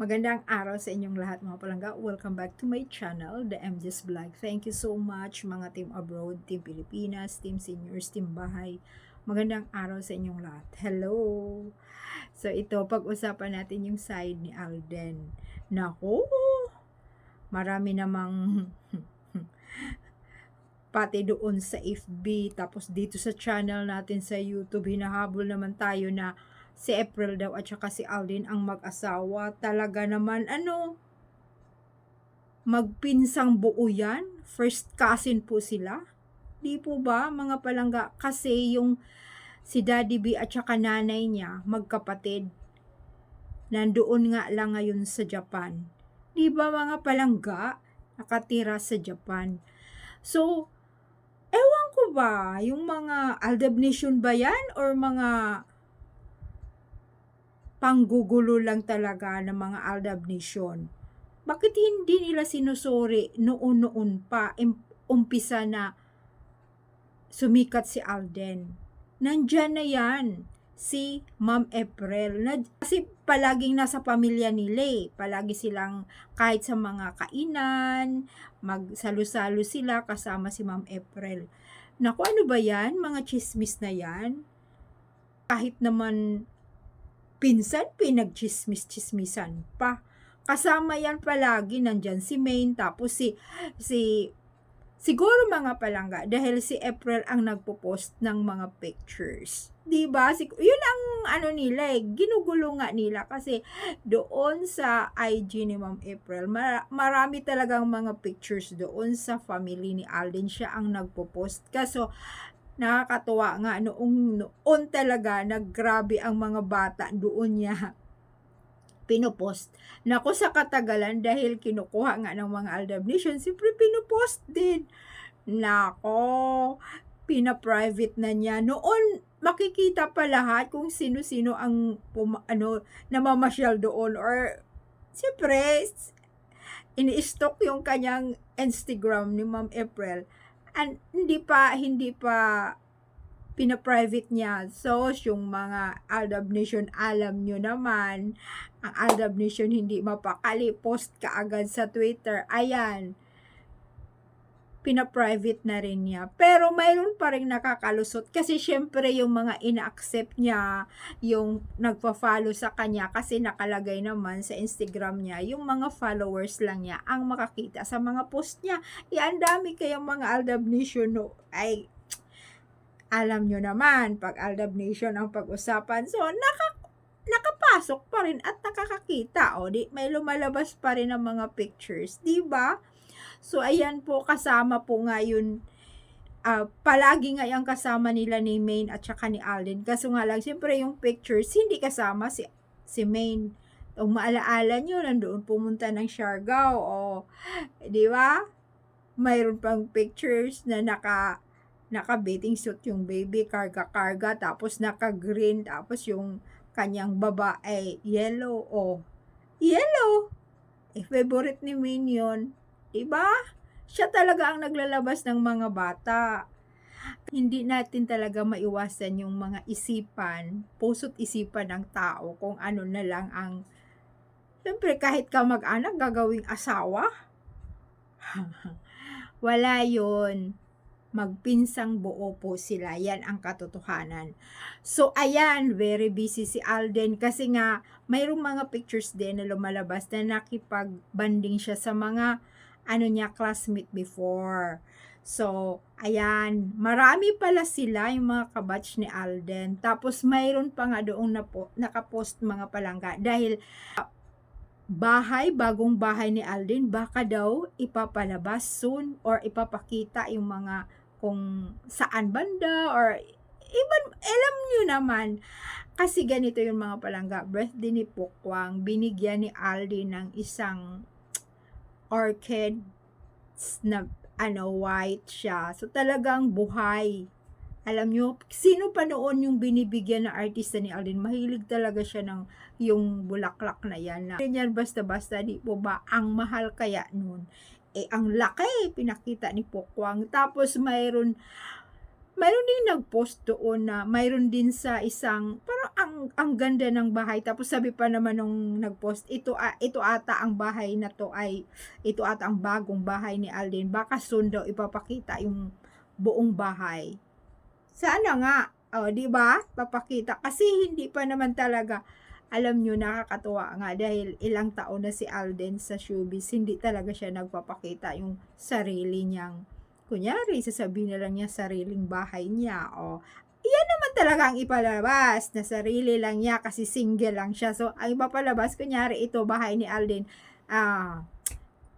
Magandang araw sa inyong lahat mga palangga. Welcome back to my channel, The MJ's Vlog. Thank you so much mga team abroad, team Pilipinas, team seniors, team bahay. Magandang araw sa inyong lahat. Hello! So ito, pag-usapan natin yung side ni Alden. Nako! Marami namang pati doon sa FB, tapos dito sa channel natin sa YouTube, hinahabol naman tayo na si April daw at saka si Alden ang mag-asawa. Talaga naman, ano, magpinsang buo yan. First cousin po sila. Di po ba, mga palangga? Kasi yung si Daddy B at saka nanay niya, magkapatid, nandoon nga lang ngayon sa Japan. Di ba mga palangga? Nakatira sa Japan. So, ewan ko ba, yung mga Aldab Nation ba yan? Or mga panggugulo lang talaga ng mga Aldab Nation. Bakit hindi nila sinusuri noon-noon pa, umpisa na sumikat si Alden? Nandyan na yan, si Ma'am April. Na, kasi palaging nasa pamilya nila eh. Palagi silang kahit sa mga kainan, magsalo-salo sila kasama si Ma'am April. Naku, ano ba yan? Mga chismis na yan? Kahit naman pinsan pinagchismis-chismisan pa. Kasama yan palagi, nandyan si Maine, tapos si, si, siguro mga palangga, dahil si April ang nagpo-post ng mga pictures. 'Di ba? Yun ang ano nila eh, ginugulo nga nila kasi doon sa IG ni Ma'am April, mar- marami talagang mga pictures doon sa family ni Alden. Siya ang nagpo-post. Kaso, nakakatuwa nga noong noon talaga naggrabe ang mga bata doon niya pinopost. Nako sa katagalan dahil kinukuha nga ng mga Aldab Nation, siyempre pinopost din. Nako, pina-private na niya. Noon, makikita pa lahat kung sino-sino ang pum- ano, namamasyal doon or siyempre, ini-stock yung kanyang Instagram ni Ma'am April and hindi pa hindi pa pina-private niya. So, yung mga Aldab Nation, alam nyo naman, ang Aldab Nation hindi mapakali, post ka agad sa Twitter. Ayan, pina-private na rin niya. Pero mayroon pa rin nakakalusot kasi syempre yung mga ina-accept niya, yung nagpa-follow sa kanya kasi nakalagay naman sa Instagram niya, yung mga followers lang niya ang makakita sa mga post niya. Yan dami kayang mga Aldab Nation no, ay alam nyo naman, pag Aldab Nation ang pag-usapan. So, naka, nakapasok pa rin at nakakakita. O, di, may lumalabas pa rin ng mga pictures. di ba? So, ayan po, kasama po ngayon, uh, palagi nga yung kasama nila ni Maine at saka ni Alden. Kaso nga lang, siyempre yung pictures, hindi kasama si, si Maine. Kung maalaala nyo, nandoon pumunta ng Siargao. O, di ba? Mayroon pang pictures na naka naka-bathing suit yung baby, karga-karga, tapos naka-green, tapos yung kanyang baba ay yellow. O, yellow! Eh, favorite ni Minion. Diba? Siya talaga ang naglalabas ng mga bata. Hindi natin talaga maiwasan yung mga isipan, puso't isipan ng tao kung ano na lang ang Siyempre, kahit ka mag-anak, gagawing asawa. Wala yon magpinsang buo po sila. Yan ang katotohanan. So, ayan, very busy si Alden kasi nga, mayroong mga pictures din na lumalabas na nakipag-banding siya sa mga ano niya, classmate before. So, ayan, marami pala sila yung mga kabatch ni Alden. Tapos, mayroon pa nga doong napo, nakapost mga palangga dahil bahay, bagong bahay ni Alden, baka daw ipapalabas soon or ipapakita yung mga kung saan banda or iban, alam nyo naman. Kasi ganito yung mga palangga. Birthday ni Pukwang, binigyan ni Aldi ng isang orchid na ano, white siya. So talagang buhay. Alam nyo, sino pa noon yung binibigyan na artista ni Alden? Mahilig talaga siya ng yung bulaklak na yan. Na, yan basta-basta, di po ba? Ang mahal kaya noon eh ang laki pinakita ni Pokwang. Tapos mayroon mayroon din nag-post doon na mayroon din sa isang parang ang ang ganda ng bahay. Tapos sabi pa naman nung nag-post ito ito ata ang bahay na to ay ito ata ang bagong bahay ni Alden. Baka soon daw ipapakita yung buong bahay. Sana nga oh di ba? Papakita. Kasi hindi pa naman talaga alam nyo nakakatuwa nga dahil ilang taon na si Alden sa showbiz hindi talaga siya nagpapakita yung sarili niyang kunyari, sasabihin na lang niya sariling bahay niya. O, iyan naman talaga ang ipalabas na sarili lang niya kasi single lang siya. So, ang ipapalabas, kunyari, ito bahay ni Alden, ah,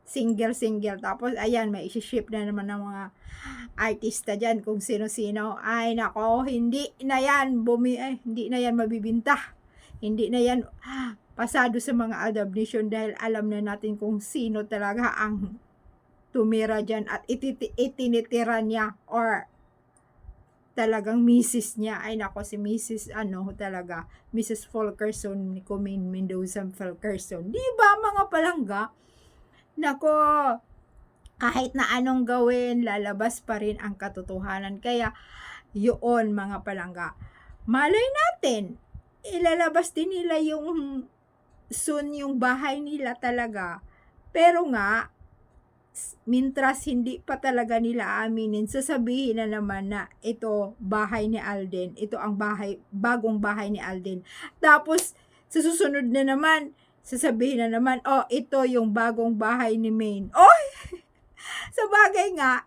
single-single. Tapos, ayan, may isi-ship na naman ng mga artista dyan kung sino-sino. Ay, nako, hindi na yan, bumi, ay, hindi na yan mabibinta. Hindi na yan ah, pasado sa mga Aldab Nation dahil alam na natin kung sino talaga ang tumira dyan at ititi- itinitira niya or talagang misis niya. Ay nako, si Mrs. ano talaga, Mrs. Fulkerson, ni Kumain Mendoza Fulkerson. Di ba mga palangga? Nako, kahit na anong gawin, lalabas pa rin ang katotohanan. Kaya, yun mga palangga. Malay natin, ilalabas din nila yung soon yung bahay nila talaga. Pero nga, mintras hindi pa talaga nila aminin, sasabihin na naman na ito bahay ni Alden, ito ang bahay, bagong bahay ni Alden. Tapos, sa susunod na naman, sasabihin na naman, oh, ito yung bagong bahay ni Maine. Oh! sa bagay nga,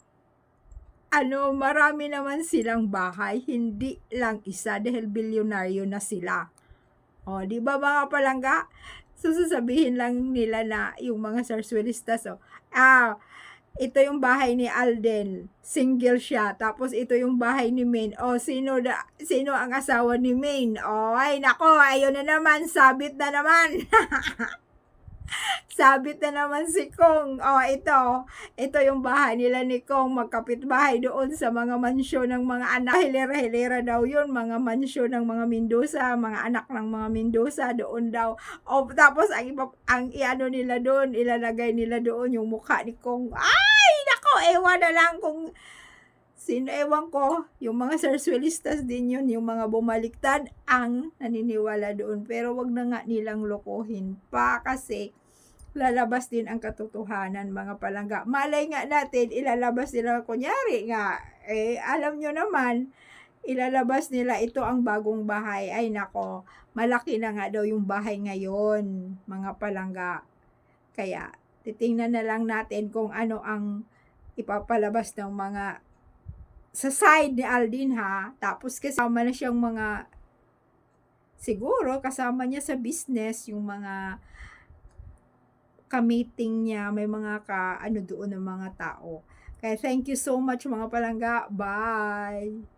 ano, marami naman silang bahay, hindi lang isa dahil bilyonaryo na sila. O, di ba mga palangga? So, sasabihin lang nila na yung mga sarswilistas, oh, ah, ito yung bahay ni Alden, single siya. Tapos ito yung bahay ni Maine. O, sino, da, sino ang asawa ni Maine? O, ay, nako, ayun na naman, sabit na naman. sabit na naman si Kong. O, ito, ito yung bahay nila ni Kong, magkapit bahay doon sa mga mansyon ng mga anak. Hilera-hilera daw yun, mga mansyon ng mga Mendoza, mga anak ng mga Mendoza, doon daw. O, tapos, ang, iba, ang iano nila doon, ilalagay nila doon yung mukha ni Kong. Ay, nako, ewan na lang kung sino, ewan ko, yung mga sarswilistas din yun, yung mga bumaliktad ang naniniwala doon. Pero wag na nga nilang lokohin pa kasi lalabas din ang katotohanan mga palangga. Malay nga natin, ilalabas nila, kunyari nga, eh, alam nyo naman, ilalabas nila ito ang bagong bahay. Ay nako, malaki na nga daw yung bahay ngayon, mga palangga. Kaya, titingnan na lang natin kung ano ang ipapalabas ng mga sa side ni Aldin ha. Tapos kasama na siyang mga siguro kasama niya sa business yung mga ka-meeting niya, may mga ka ano doon ng mga tao. Kaya thank you so much mga palangga. Bye.